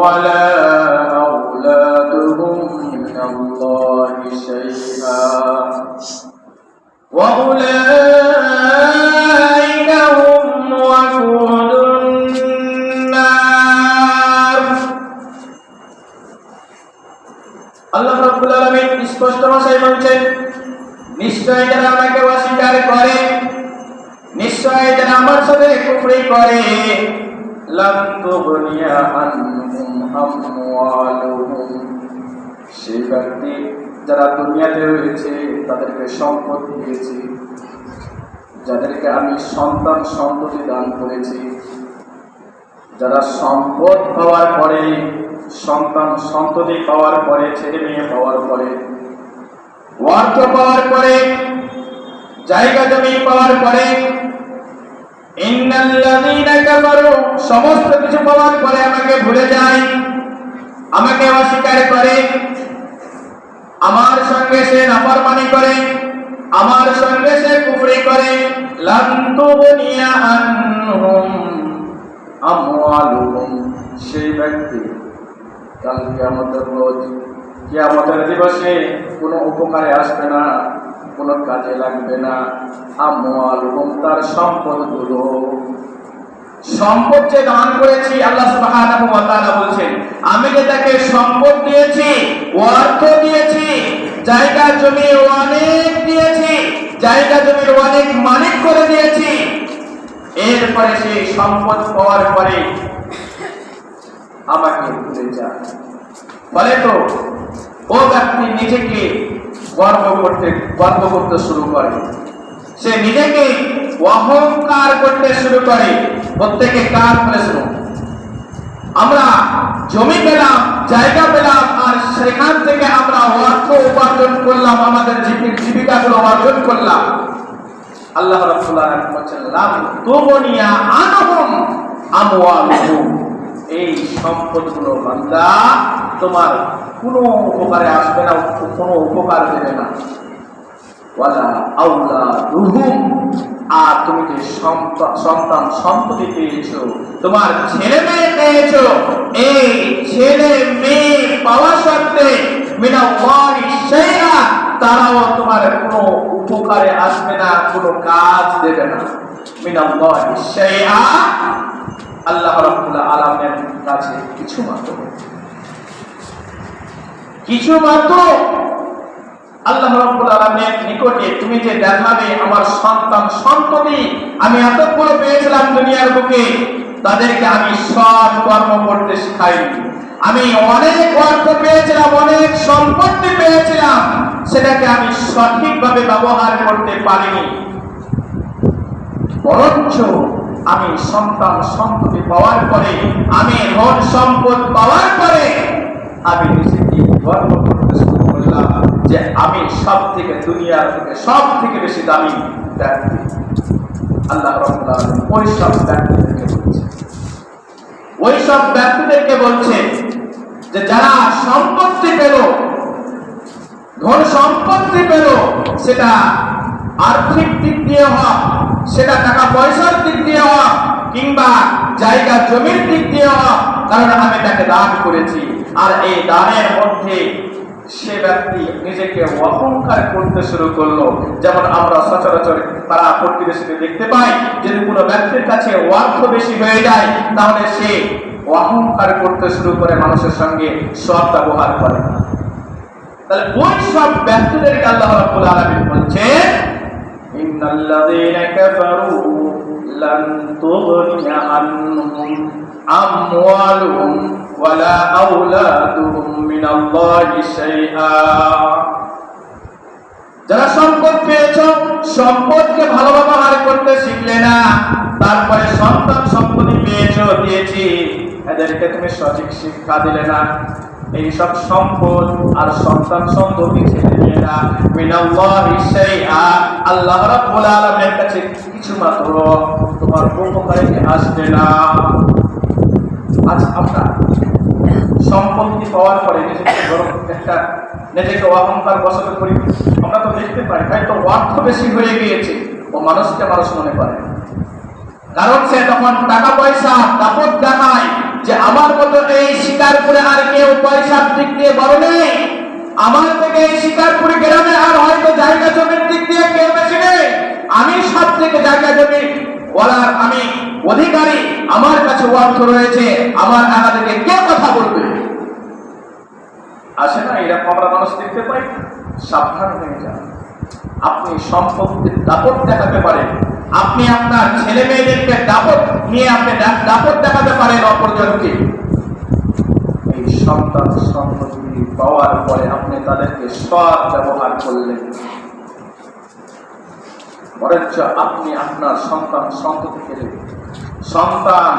ولا أولادهم من الله شيئا وأولئك هم وقود النار আল্লাহ রাব্বুল আলামিন স্পষ্ট ভাষায় বলছেন নিশ্চয় যারা আমাকে অস্বীকার করে নিশ্চয় যারা আমার সাথে কুফরি করে লাম তুগনিয়া আনহুম আমওয়ালুহুম সেই ব্যক্তি যারা দুনিয়াতে রয়েছে, তাদেরকে সম্পদ দিয়েছি। যাদেরকে আমি সন্তান সন্ততি দান করেছি। যারা সম্পদ পাওয়ার পরে, সন্তান সন্ততি পাওয়ার পরে, ছেলে মেয়ে পাওয়ার পরে অর্থ পাওয়ার পরে, জায়গা জমি পাওয়ার পরে সমস্ত কিছু পাওয়ার পরে আমাকে ভুলে যায়। আমাকে অস্বীকার করে। আমার সঙ্গে সে নাফরমানি করে। আমার সঙ্গে সে কুফরি করে। সেই ব্যক্তি কাল কিয়ামতের রোজ, কিয়ামতের দিবসে কোনো উপকারে আসবে না। কোনো কাজে লাগবে না। আমওয়ালুহুম তার সম্পদগুলো। সম্পদ যে দান করেছি, আল্লাহ বলছেন, আমি যে তাকে সম্পদ দিয়েছি, অর্থ দিয়েছি, জায়গা জমি অনেক দিয়েছি, জায়গা জমির অনেক মালিক করে দিয়েছি, এরপরে সেই সম্পদ পাওয়ার পরে আমাকে ভুলে যায়। ফলে তো, ও ব্যক্তি নিজেকে গর্ব করতে গর্ব করতে শুরু করে। সে নিজেকে অহংকার করতে শুরু করে, প্রত্যেকে কার শুনুন। আমরা জমি পেলাম, জায়গা পেলাম, আর সেখান থেকে আমরা অর্থ উপার্জন করলাম, আমাদের জীবি- জীবিকাগুলো অর্জন করলাম। আল্লাহ রাব্বুল আলামিন বলেন লাম তুগনিয়া আনহুম এই সম্পদগুলো বান্দা তোমার কোনো উপকারে আসবে না, কোনো উপকার দেবে না। ওয়ালা আউলাদুহুম আর তুমি যে সন্তান সম্পত্তি পেয়েছ, তোমার ছেলে মেয়ে পেয়েছ, এই ছেলে মেয়ে পাওয়া সত্ত্বে মিনা ওয়ারি শাইআ, তারাও তোমার কোনো উপকারে আসবে না, কোনো কাজ দেবে না। মিনা ওয়ারি শাইআ, আল্লাহ রাব্বুল আলামিনের কাছে কিছু মাত্র। কিছু মাত্র? আল্লাহ রাব্বুল আলামিনের নিকটে তুমি যে দেখাবে আমার সন্তান সন্ততি আমি এতগুলো পেয়েছিলাম দুনিয়ার বুকে, তাদেরকে আমি সৎ কর্ম করতে শিখাইনি। আমি অনেক অর্থ পেয়েছিলাম, অনেক সম্পত্তি পেয়েছিলাম, সেটাকে আমি সঠিকভাবে ব্যবহার করতে পারিনি। বরঞ্চ আমি সন্তান সন্ততি পাওয়ার পরে, আমি ধন সম্পদ পাওয়ার পরে, আমি নিজেকে গর্ব করলাম যে আমি সব থেকে দুনিয়ার থেকে সব থেকে বেশি দামি ব্যক্তি আল্লাহ ওই সব ব্যক্তিদেরকে বলছে ওই সব ব্যক্তিদেরকে বলছে যে যারা সম্পত্তি পেল, ধন সম্পত্তি পেল, সেটা আর্থিক দিক দিয়ে হোক সেটা টাকা পয়সার দিক দিয়ে হোক কিংবা জায়গা জমির দিক দিয়ে হোক কারণ আমি তাকে দান করেছি। আর এই দানের মধ্যে সে ব্যক্তি নিজেকে অহংকার করতে শুরু করল। যেমন আমরা সচরাচর পাড়া প্রতিবেশীতে দেখতে পাই, যদি কোনো ব্যক্তির কাছে অর্থ বেশি হয়ে যায়, তাহলে সে অহংকার করতে শুরু করে মানুষের সঙ্গে সৎ ব্যবহার করে। তাহলে ওই সব ব্যক্তিদেরকে আল্লাহ রাব্বুল আলামিন বলছে ইন্নাল্লাযীনা কাফারু লান আনহুম আমওয়ালুহুম ওয়ালা আওলাদুহুম মিনাল্লাহি শাইআ যারা সম্পদ পেয়েছ, সম্পদকে ভালো ব্যবহার করতে শিখলে না, তারপরে সন্তান সম্পত্তি পেয়েছ, দিয়েছি। এদেরকে তুমি সঠিক শিক্ষা দিলে না। এই সব সম্পদ আর সন্তান সম্পত্তি ছেড়ে মেয়েরা মিনাল্লাহি শাইআ। আল্লাহ রাব্বুল আলামিনের কাছে কিছু মাত্র তোমার উপকারে আসবে না। আজ আমরা সম্পত্তি পাওয়ার পরে একটা নিজেকে অহংকার বসাতে করি আমরা তো দেখতে পাই হয়তো অর্থ বেশি হয়ে গিয়েছে ও মানুষকে মানুষ মনে করে। কারণ সে তখন টাকা পয়সা দাপট দেখায় যে আমার মতো এই শিকার করে আর কেউ পয়সার দিক দিয়ে বড় নেই। আমার থেকে এই শিকারপুরি গ্রামে আর হয়তো জায়গা জমির দিক দিয়ে কেউ বেশি নেই আমি সব থেকে জায়গা জমি বলার আমি অধিকারী, আমার কাছে অর্থ রয়েছে, আমার থেকে কে কথা বলবে? আসে না, এরকম আমরা মানুষ দেখতে পাই, সাবধান হয়ে যান। আপনি সম্পত্তির দাপট দেখাতে পারেন। আপনি আপনার ছেলে মেয়েদেরকে দাপট নিয়ে আপনি দাপট দেখাতে পারেন অপরজনকে। এই সন্তান সম্পত্তি পাওয়ার পরে আপনি তাদেরকে সৎ ব্যবহার করলেন। বরঞ্চ আপনি আপনার সন্তান সন্ততিকে সন্তান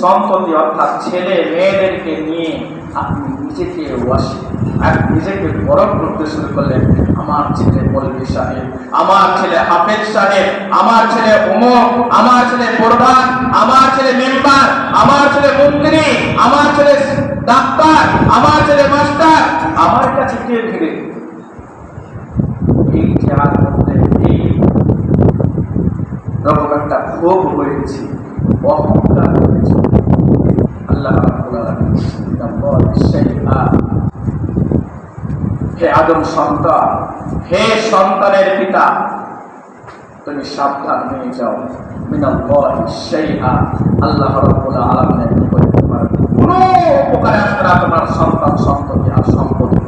সন্ততি অর্থাৎ ছেলে মেয়েদেরকে নিয়ে আপনি নিজেকে ওয়াসি। আর নিজেকে গরম করতে শুরু করলেন আমার ছেলে মৌলভী সাহেব। আমার ছেলে হাফেজ সাহেব, আমার ছেলে উমর আমার ছেলে প্রধান, আমার ছেলে মেম্বার, আমার ছেলে মন্ত্রী, আমার ছেলে ডাক্তার, আমার ছেলে মাস্টার। আমার কাছে কে এই যার মধ্যে এই রকম একটা ক্ষোভ হয়েছে অহংকার হয়েছে আল্লাহ হে আদম সন্তান, হে সন্তানের পিতা, তুমি সাবধান হয়ে যাও। আল্লাহ রাব্বুল আলামিনের নিকট তোমার কোনো উপকারে আসবে তোমার সন্তান সন্ততি আর সম্পত্তি।